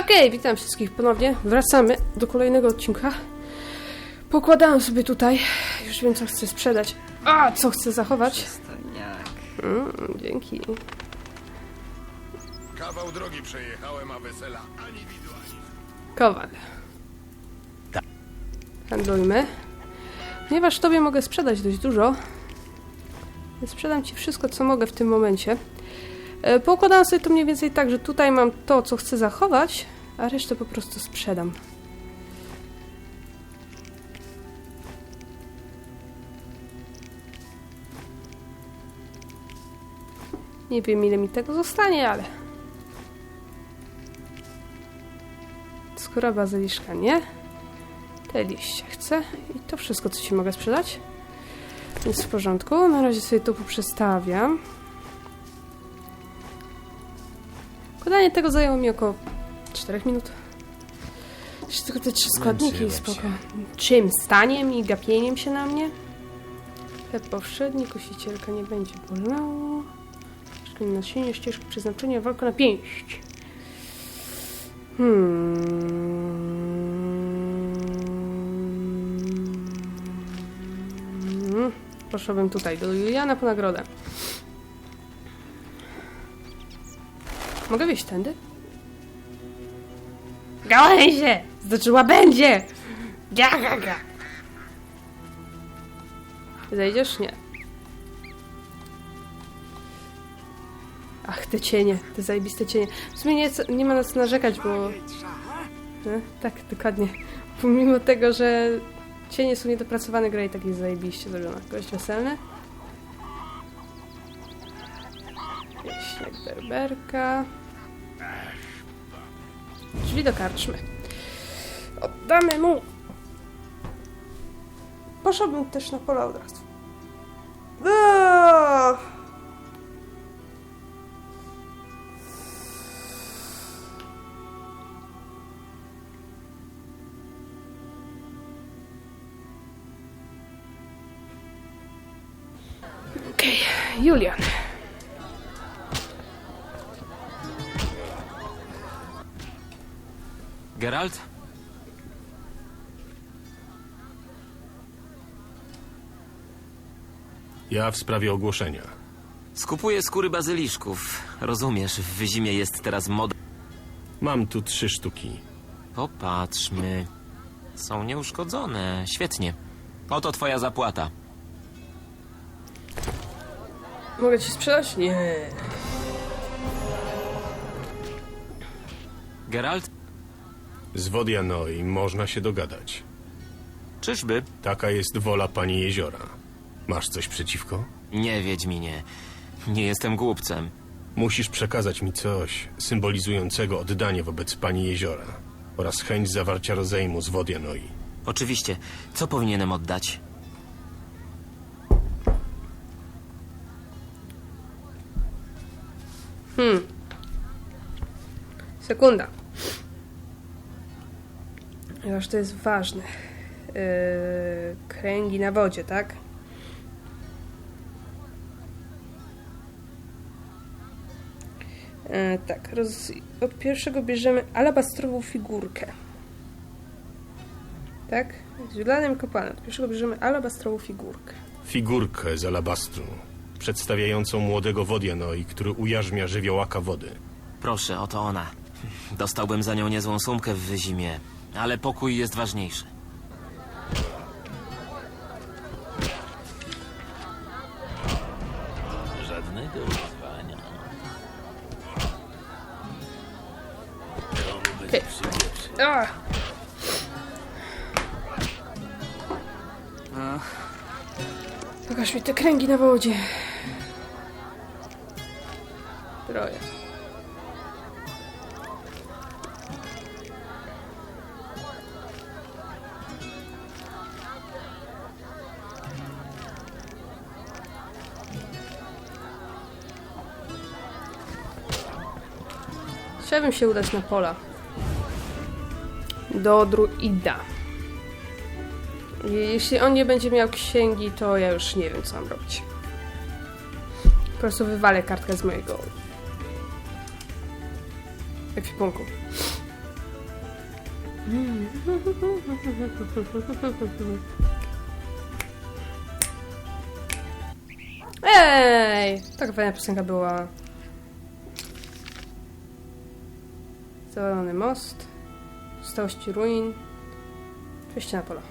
Okej, witam wszystkich ponownie. Wracamy do kolejnego odcinka. Pokładałam sobie tutaj. Już wiem, co chcę sprzedać. A, co chcę zachować. Mm, dzięki. Kawał drogi przejechałem, a wesela ani widu, ani... Kowal. Handlujmy. Ponieważ tobie mogę sprzedać dość dużo, więc sprzedam ci wszystko, co mogę w tym momencie. E, Poukładałam sobie to mniej więcej tak, że tutaj mam to, co chcę zachować, a resztę po prostu sprzedam. Nie wiem, ile mi tego zostanie, ale... Skóra bazyliszka nie. Te liście chcę. I to wszystko, co ci mogę sprzedać. Więc w porządku. Na razie sobie to poprzestawiam. Układanie tego zajęło mi około 4 minut. Jeszcze tylko te trzy składniki i spoko. Czym? Staniem i gapieniem się na mnie? Chleb powszedni, kosicielka nie będzie bolało. Na nasienie, ścieżka przeznaczenia, walka na pięść. Hmm. Poszłabym tutaj, do Juliana po nagrodę. Mogę wyjść tędy? Gałęzie! Znaczyła będzie! Gaga! Zejdziesz? Nie. Ach, te cienie, te zajebiste cienie. W sumie nie, nie ma na co narzekać, bo... No, tak, dokładnie. Pomimo tego, że cienie są niedopracowane, gra i tak jest zajebiście zrobiona. Gość weselny. Wieśniak berberka. Drzwi do karczmy. Oddamy mu! Poszłabym też na pola od razu. Okej, Julian. Geralt? Ja w sprawie ogłoszenia. Skupuję skóry bazyliszków. Rozumiesz, w Wyzimie jest teraz moda. Mam tu trzy sztuki. Popatrzmy. Są nieuszkodzone. Świetnie. Oto twoja zapłata. Mogę ci sprzedać? Nie. Geralt? Z Wodianoi można się dogadać. Czyżby? Taka jest wola pani jeziora. Masz coś przeciwko? Nie, Wiedźminie. Nie jestem głupcem. Musisz przekazać mi coś symbolizującego oddanie wobec pani jeziora oraz chęć zawarcia rozejmu z Wodianoi. Oczywiście. Co powinienem oddać? Sekunda. Ponieważ to jest ważne. Yy, kręgi na wodzie, tak? Yy, tak, roz... od pierwszego bierzemy alabastrową figurkę. Tak? Z Julianem Kopanem. Od pierwszego bierzemy alabastrową figurkę. Figurkę z alabastru, przedstawiającą młodego Wodianoi, który ujarzmia żywiołaka wody. Proszę, oto ona. Dostałbym za nią niezłą sumkę w Wyzimie, ale pokój jest ważniejszy. Żadnego wyzwania. A! Pokaż mi te kręgi na wodzie. Chciałabym się udać na pola. Do druida. Jeśli on nie będzie miał księgi, to ja już nie wiem, co mam robić. Po prostu wywalę kartkę z mojego ekwipunku. Ej! Taka fajna piosenka była. Zawalony most. Zostałości ruin. Przejście na pola.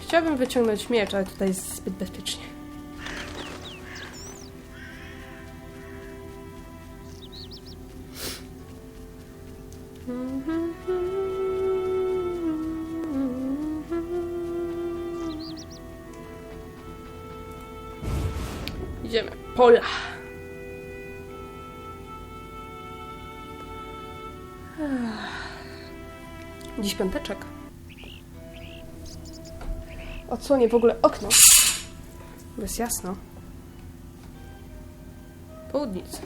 Chciałabym wyciągnąć miecz, ale tutaj jest zbyt bezpiecznie. Idziemy. Pola. Dziś piąteczek. Odsłonię w ogóle okno. Bo jest jasno. Południca.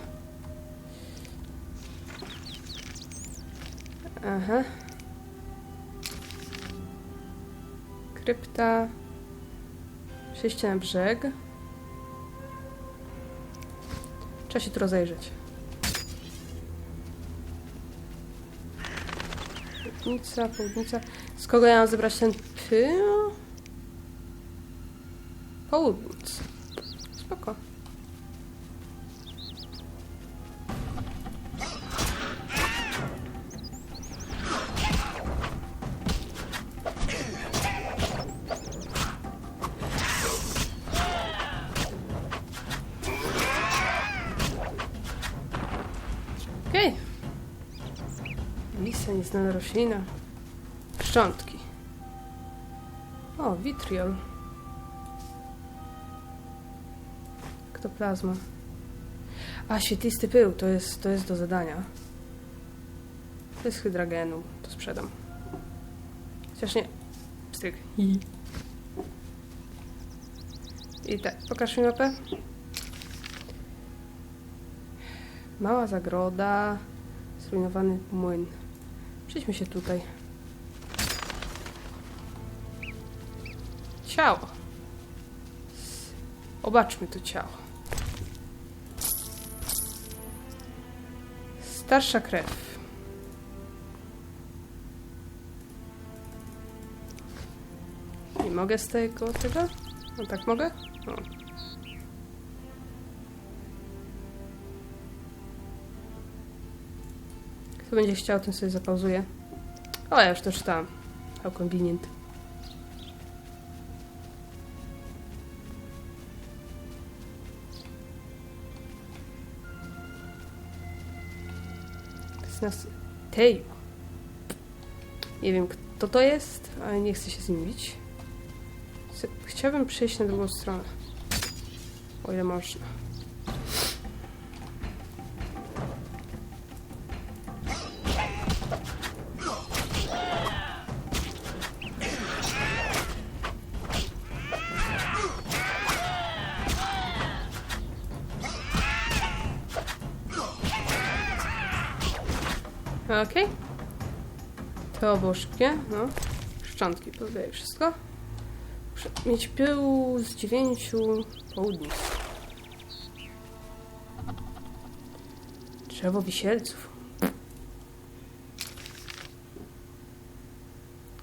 Aha. Krypta. Przejście na brzeg. Trzeba się tu rozejrzeć. Południca, południca. Z kogo ja mam zebrać ten pył? Południc. Spoko. Nieznana roślina. Szczątki. O, vitriol. Ektoplazma. A, świetlisty pył, to jest, to jest do zadania. To jest hydragenu, to sprzedam. Chociaż nie. Stryk. I. I tak, pokaż mi mapę. Mała zagroda, zrujnowany młyn. Przejdźmy się tutaj. Ciało. Zobaczmy to ciało. Starsza krew. Nie mogę z tego, tego? No tak mogę? O. Kto będzie chciał, ten sobie zapauzuje. O, ja już to czytałam. How convenient. Nas... Tej. Nie wiem, kto to jest, ale nie chcę się z Chciałabym przejść na drugą stronę. O ile można. Było szybkie, no. Szczątki, pozbieraj wszystko. Muszę mieć pył z dziewięciu południ. Drzewo wisielców.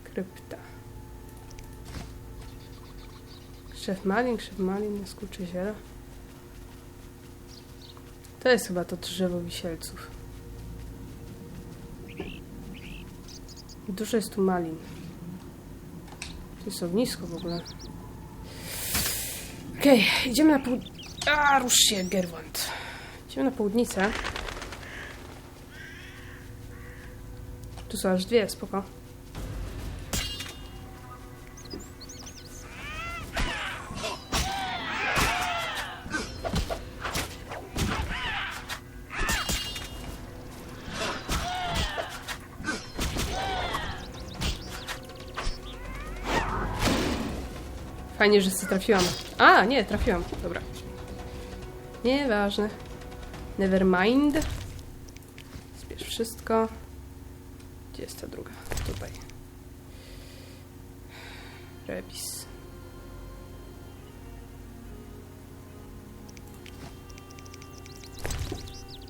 Krypta. Szef malin, szef malin, skurcze ziela. To jest chyba to drzewo wisielców. Dużo jest tu malin. To jest ognisko w ogóle. Okej, idziemy na pół... A, rusz się, Gerwant. Idziemy na południcę. Tu są aż dwie, spoko. Fajnie, że sobie trafiłam. A, nie, trafiłam. Dobra. Nieważne. Never mind. Zbierz wszystko. Gdzie jest ta druga? Tutaj. Rebis.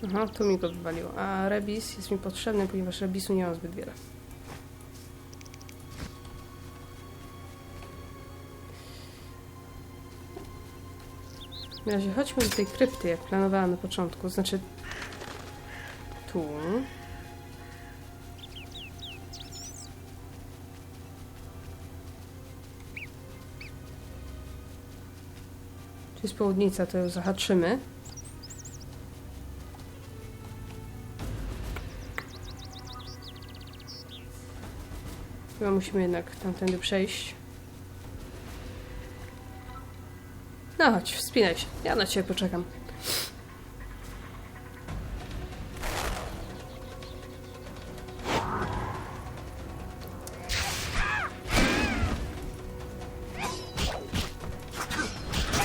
Aha, tu mi go wywaliło. A rebis jest mi potrzebny, ponieważ rebisu nie mam zbyt wiele. W razie chodźmy do tej krypty, jak planowałam na początku. Znaczy... Tu... Tu jest południca, to ją zahaczymy. Chyba musimy jednak tamtędy przejść. No chodź, wspinaj się. Ja na ciebie poczekam.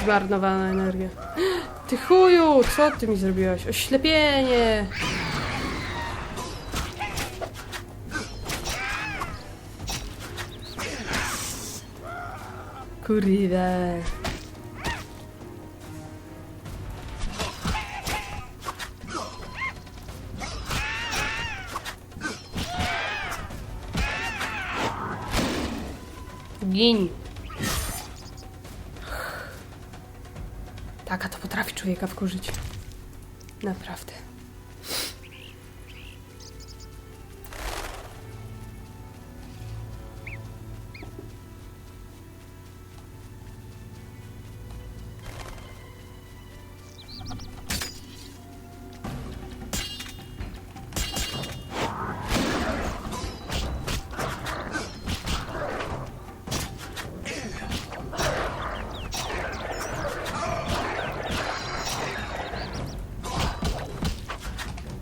Zmarnowana energia. Ty chuju, co ty mi zrobiłaś? Oślepienie! Kurde. Gin. Taka to potrafi człowieka wkurzyć. Naprawdę.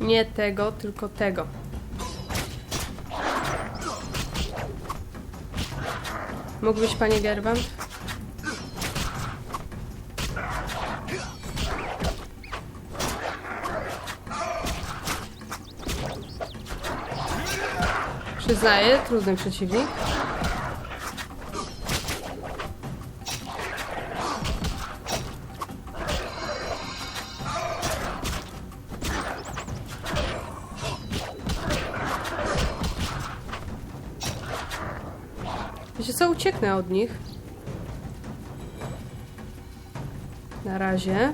Nie tego, tylko tego. Mógłbyś, panie Gerwant? Przyznaję, trudny przeciwnik. Ucieknę od nich. Na razie.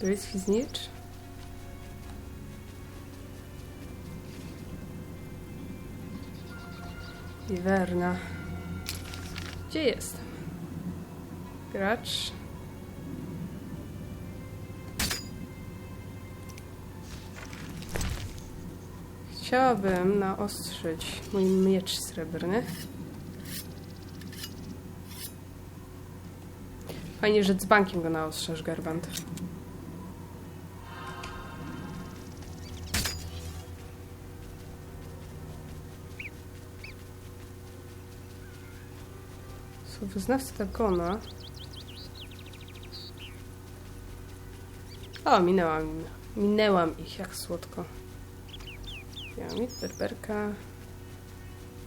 Tu jest Fiznicz. Iwerna. Gdzie jestem? Gracz. Chciałabym naostrzyć mój miecz srebrny. Fajnie, że dzbankiem go naostrzasz, Garbant. Są wyznawcy Dagona. O, minęłam, minęłam ich, jak słodko. Piramid, berberka,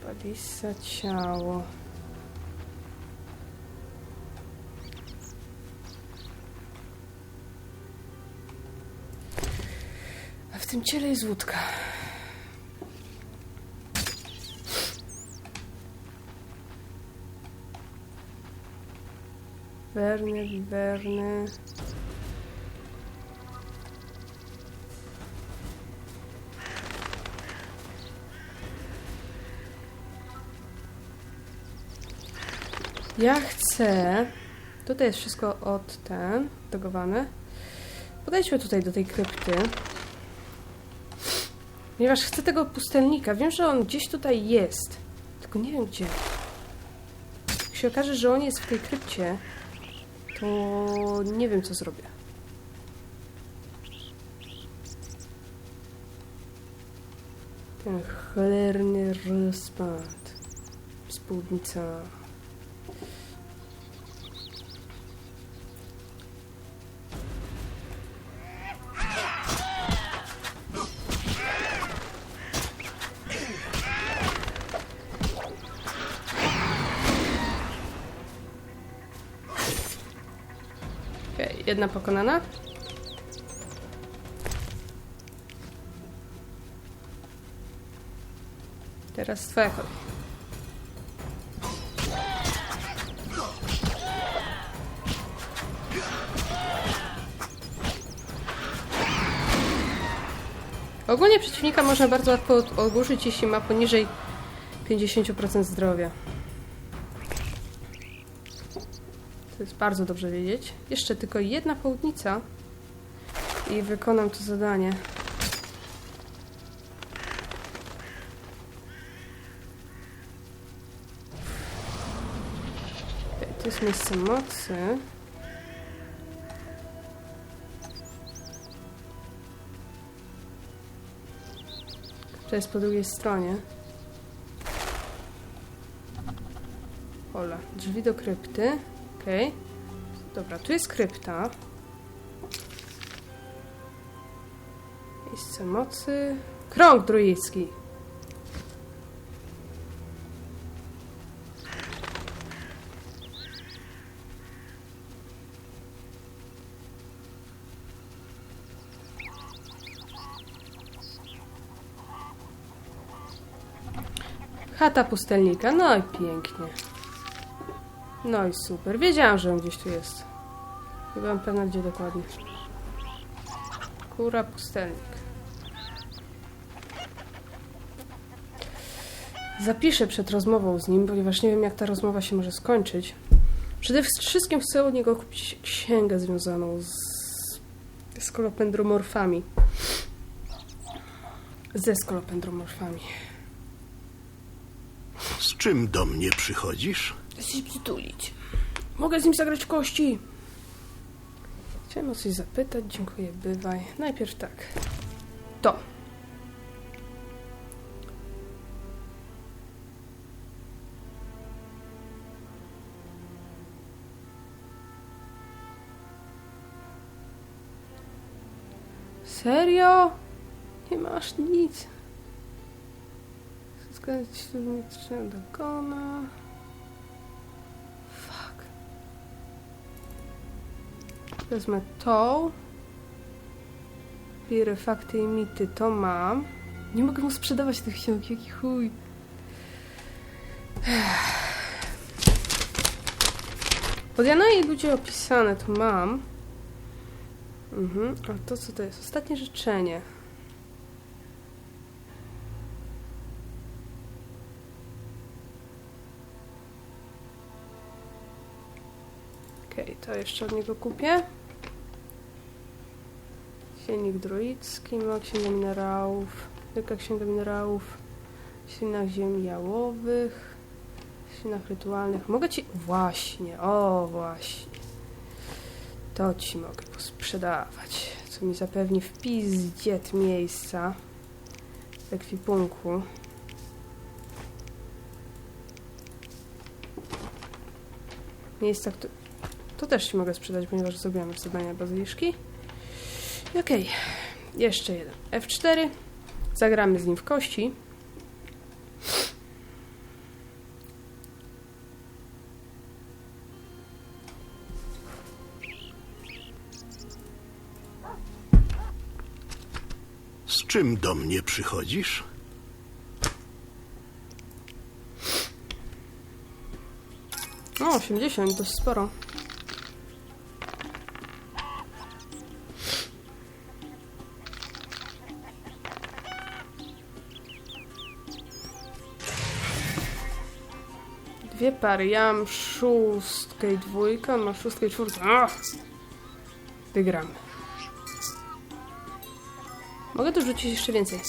Balisa, ciało. A w tym ciele jest łódka. Werny, wiwerny. Ja chcę. Tutaj jest wszystko od ten, dogowane. Podejdźmy tutaj do tej krypty. Ponieważ chcę tego pustelnika. Wiem, że on gdzieś tutaj jest. Tylko nie wiem gdzie. Jak się okaże, że on jest w tej krypcie, to nie wiem co zrobię. Ten cholerny rozpad. Spódnica. Jedna pokonana. Teraz twoja kolej. Ogólnie przeciwnika można bardzo łatwo ogłuszyć, jeśli ma poniżej 50% zdrowia. To jest bardzo dobrze wiedzieć. Jeszcze tylko jedna południca i wykonam to zadanie. To jest miejsce mocy. To jest po drugiej stronie. Ola, drzwi do krypty. Okej. Dobra, tu jest krypta. Miejsce mocy. Krąg druicki. Chata pustelnika. No i pięknie. No i super. Wiedziałam, że on gdzieś tu jest. Nie byłam pewna, gdzie dokładnie. Kura pustelnik. Zapiszę przed rozmową z nim, ponieważ nie wiem, jak ta rozmowa się może skończyć. Przede wszystkim chcę od niego kupić księgę związaną z skolopendromorfami. Ze skolopendromorfami. Z czym do mnie przychodzisz? Się przytulić. Mogę z nim zagrać w kości. Chciałem o coś zapytać, dziękuję, bywaj. Najpierw tak. To. Serio? Nie masz nic. Zgadzać się do dokona. Wezmę tą. Bierę fakty i mity, to mam. Nie mogę mu sprzedawać tych ksiąg, jaki chuj. Od Janoi ludzie opisane, to mam. Mhm, a to co to jest? Ostatnie życzenie. Okej, to jeszcze od niego kupię. Silnik druicki, ma księga minerałów, wielka księga minerałów, silnach ziem jałowych, silnach rytualnych. Mogę ci... Właśnie, o właśnie. To ci mogę posprzedawać, co mi zapewni wpis dziet miejsca w ekwipunku. Miejsca, które... To też ci mogę sprzedać, ponieważ zrobiłam zadania bazyliszki. Okej, jeszcze jeden. F4. Zagramy z nim w kości. Z czym do mnie przychodzisz? O, 80, dość sporo. Dwie pary. Ja mam szóstkę i dwójkę, on ma szóstkę i czwórkę. Wygramy. Mogę tu rzucić jeszcze więcej.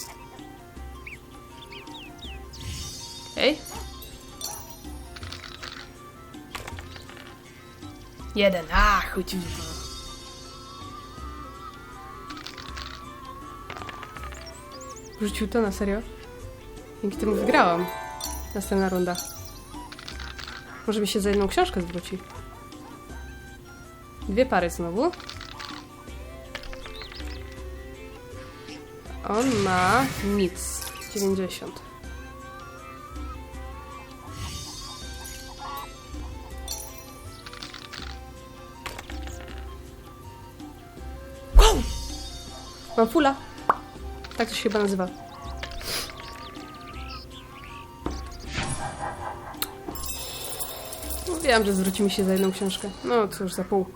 Ej. Jeden. A, dupę. Rzucił to na serio? Dzięki temu wygrałam. Następna runda. Może mi się za jedną książkę zwróci. Dwie pary znowu. On ma nic. 90. Wow! Mam fula. Tak to się chyba nazywa. Mówiłam, że zwróci mi się za jedną książkę. No cóż, za pół.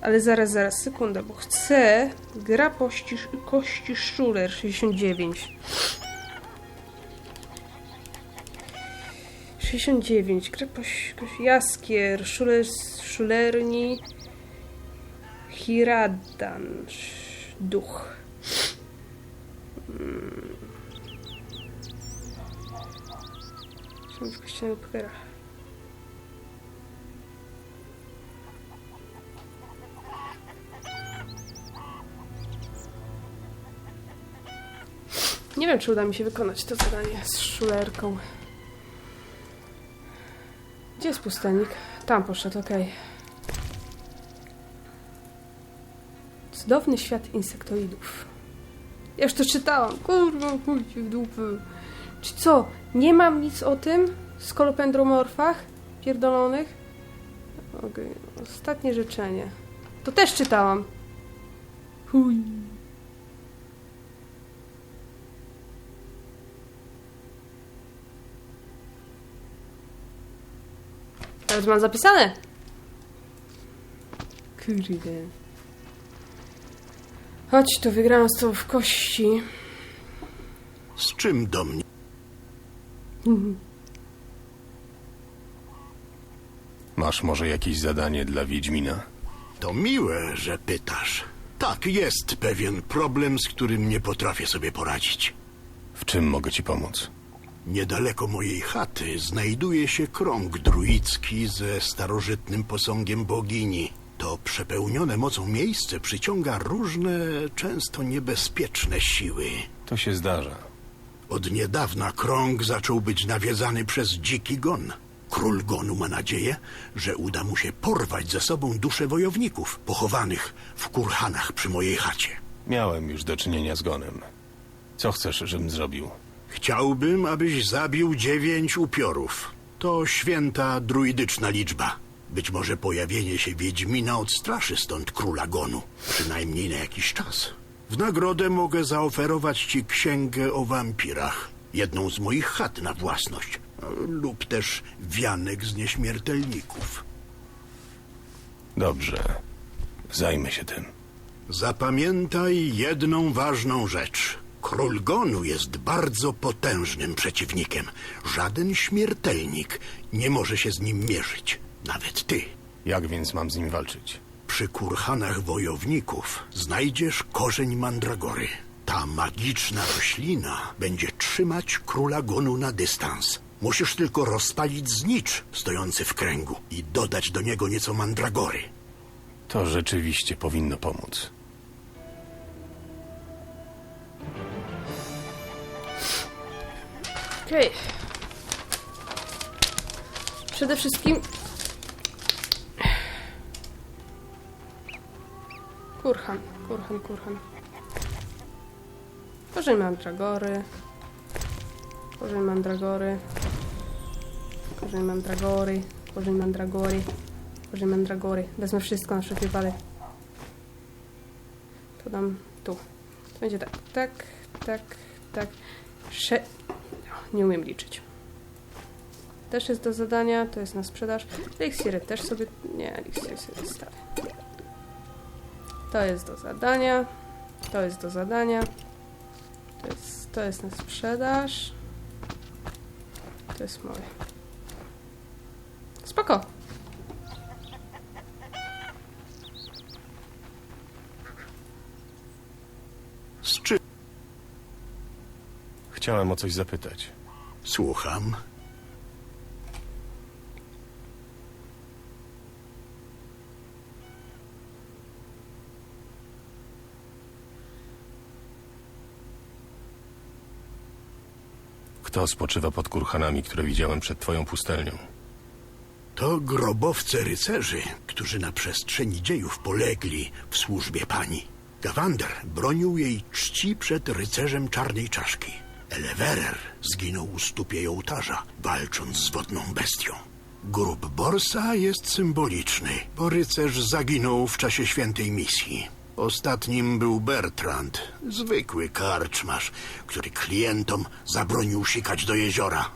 Ale zaraz, zaraz, sekunda, bo chcę... Gra pości, kości Schuler 69. 69. Gra pości... Jaskier, Schuler, Schulerni... Hiradan. Duch. Hmm. Książka kościelnego pokera. Nie wiem, czy uda mi się wykonać to zadanie z szulerką. Gdzie jest pustelnik? Tam poszedł, okej. Cudowny świat insektoidów. Ja już to czytałam. Kurwa, chodźcie w dupy. Czy co? Nie mam nic o tym? Skolopendromorfach? Pierdolonych? Okej, ostatnie życzenie. To też czytałam. Chuj. Teraz mam zapisane. Kurde. Chodź, to wygrałam z tobą w kości. Z czym do mnie? Masz może jakieś zadanie dla Wiedźmina? To miłe, że pytasz. Tak, jest pewien problem, z którym nie potrafię sobie poradzić. W czym mogę ci pomóc? Niedaleko mojej chaty znajduje się krąg druicki ze starożytnym posągiem bogini. To przepełnione mocą miejsce przyciąga różne, często niebezpieczne siły. To się zdarza. Od niedawna krąg zaczął być nawiedzany przez dziki gon. Król gonu ma nadzieję, że uda mu się porwać ze sobą dusze wojowników pochowanych w kurhanach przy mojej chacie. Miałem już do czynienia z gonem. Co chcesz, żebym zrobił? Chciałbym, abyś zabił dziewięć upiorów. To święta druidyczna liczba. Być może pojawienie się Wiedźmina odstraszy stąd króla gonu. Przynajmniej na jakiś czas. W nagrodę mogę zaoferować ci księgę o wampirach. Jedną z moich chat na własność. Lub też wianek z nieśmiertelników. Dobrze. Zajmę się tym. Zapamiętaj jedną ważną rzecz. Król Gonu jest bardzo potężnym przeciwnikiem. Żaden śmiertelnik nie może się z nim mierzyć. Nawet ty. Jak więc mam z nim walczyć? Przy kurhanach wojowników znajdziesz korzeń mandragory. Ta magiczna roślina będzie trzymać króla Gonu na dystans. Musisz tylko rozpalić znicz stojący w kręgu i dodać do niego nieco mandragory. To rzeczywiście powinno pomóc. Okej. Przede wszystkim... Kurhan, kurhan, kurhan. Korzeń mandragory. Korzeń mandragory. Korzeń mandragory. Korzeń mandragory. Korzeń mandragory. Wezmę wszystko na wszelki wypadek. To dam tu. To będzie tak, tak, tak, tak. Sze... Nie umiem liczyć. Też jest do zadania, to jest na sprzedaż. Eliksiry też sobie... Nie, eliksiry sobie zostawię. To jest do zadania. To jest do zadania. To jest, to jest na sprzedaż. To jest moje. Spoko. Z czym Chciałem o coś zapytać. słucham? Kto spoczywa pod kurhanami, które widziałem przed twoją pustelnią? To grobowce rycerzy, którzy na przestrzeni dziejów polegli w służbie pani. Gawander bronił jej czci przed rycerzem czarnej czaszki. Elewerer zginął u stóp jej ołtarza, walcząc z wodną bestią. Grób Borsa jest symboliczny, bo rycerz zaginął w czasie świętej misji. Ostatnim był Bertrand, zwykły karczmarz, który klientom zabronił sikać do jeziora.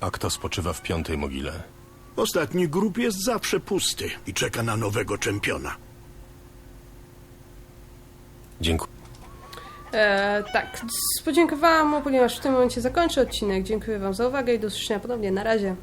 A kto spoczywa w piątej mogile? Ostatni grób jest zawsze pusty i czeka na nowego czempiona. Dziękuję. E, tak, podziękowałam mu, ponieważ w tym momencie zakończę odcinek. Dziękuję Wam za uwagę i do usłyszenia ponownie. Na razie.